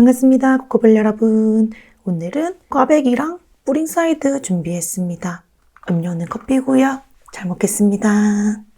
반갑습니다. 코코블 여러분. 오늘은 꽈배기랑 뿌링 사이드 준비했습니다. 음료는 커피고요. 잘 먹겠습니다.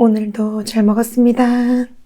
오늘도 잘 먹었습니다.